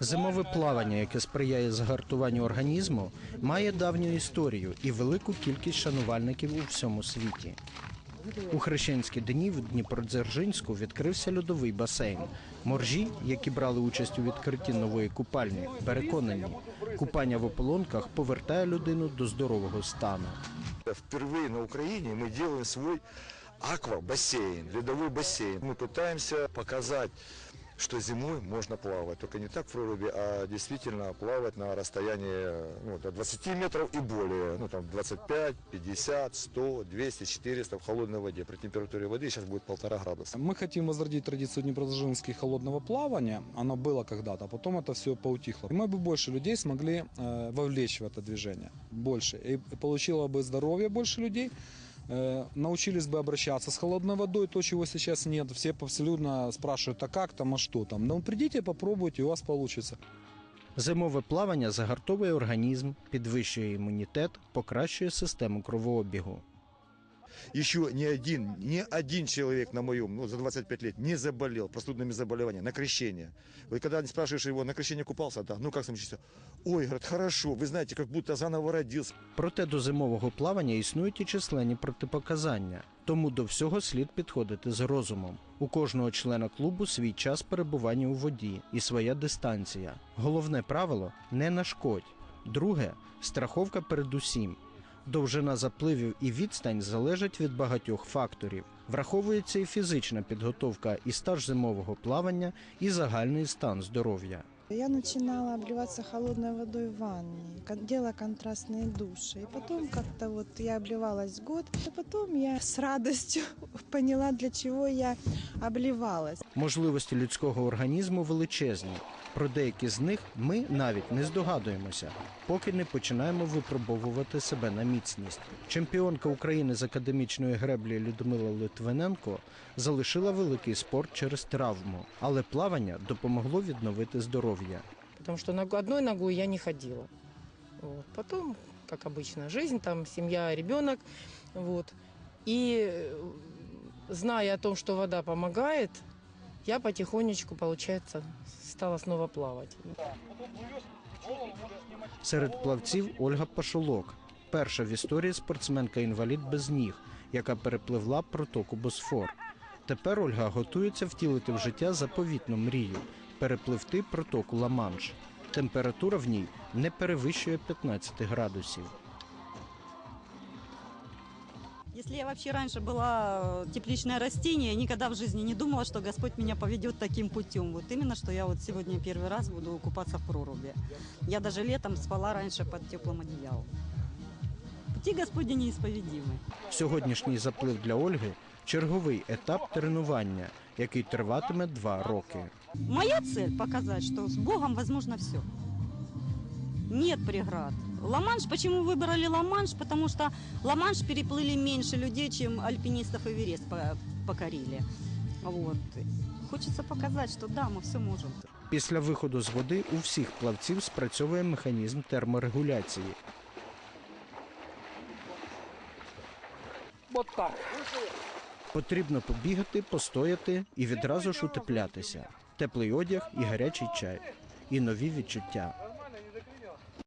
Зимове плавання, яке сприяє загартуванню організму, має давню історію і велику кількість шанувальників у всьому світі. У хрещенські дні в Дніпродзержинську відкрився льодовий басейн. Моржі, які брали участь у відкритті нової купальні, переконані, купання в ополонках повертає людину до здорового стану. Впервые на Украине мы делаем свой аква-бассейн, ледовой бассейн. Мы пытаемся показать, что зимой можно плавать, только не так в проруби, а действительно плавать на расстоянии ну, до 20 метров и более. Ну, там 25, 50, 100, 200, 400 в холодной воде. При температуре воды сейчас будет полтора градуса. Мы хотим возродить традицию Днепродзержинской холодного плавания. Оно было когда-то, а потом это все поутихло. И мы бы больше людей смогли э, вовлечь в это движение. Больше. И получило бы здоровье больше людей. э, научились бы обращаться с холодной водой, то, чего сейчас нет. Все абсолютно спрашивают, а как там, а что там. Ну, придите, попробуйте, у вас получится. Зимове плавання загартовує організм, підвищує імунітет, покращує систему кровообігу. Еще ни один, ни один человек на моем, ну, за 25 лет не заболел простудными заболеваниями на крещение. Вот когда спрашиваешь его, на крещение купался? Да. Ну, как самочувствие? Ой, говорит, хорошо, вы знаете, как будто заново родился. Проте до зимового плавання існують і численні протипоказання, тому до всього слід підходити з розумом. У кожного члена клубу свій час перебування у воді і своя дистанція. Головне правило не нашкодь. Друге страховка передусім. Довжина запливів і відстань залежать від багатьох факторів. Враховується і фізична підготовка, і стаж зимового плавання, і загальний стан здоров'я. Я начинала обливаться холодной водой в ванне, делала контрастные души. И потом как-то вот я обливалась год, а потом я с радостью поняла, для чего я обливалась. Можливості людського організму величезні. Про деякі з них ми навіть не здогадуємося, поки не починаємо випробовувати себе на міцність. Чемпіонка України з академічної греблі Людмила Литвиненко залишила великий спорт через травму, але плавання допомогло відновити здоров'я. Потому что одной ногой я не ходила. Вот. Потом, как обычно, жизнь, там семья, ребенок, вот. И э, зная о том, что вода помогает, я потихонечку, получается, стала снова плавать. Серед плавців Ольга Пашолок, перша в історії спортсменка-інвалід без ніг, яка перепливла протоку Босфор. Тепер Ольга готується втілити в життя заповітну мрію перепливти протоку Ла-Манш. Температура в ній не перевищує 15 градусів. Если я вообще раньше была э, тепличное растение, я никогда в жизни не думала, что Господь меня поведет таким путем. Вот именно, что я вот сегодня первый раз буду купаться в проруби. Я даже летом спала раньше под теплым одеялом. Пути Господни неисповедимы. Сьогоднішній заплив для Ольги черговий етап тренування, який триватиме два роки. Моя цель показать, что с Богом возможно все. Нет преград. Ла-Манш, почему выбрали Ла-Манш? Потому что Ла-Манш переплыли меньше людей, чем альпинистов Эверест по- покорили. Вот. Хочется показать, что да, мы все можем. Після виходу з води у всіх плавців спрацьовує механізм терморегуляції. Потрібно побігати, постояти і відразу ж утеплятися. Теплий одяг і гарячий чай. І нові відчуття.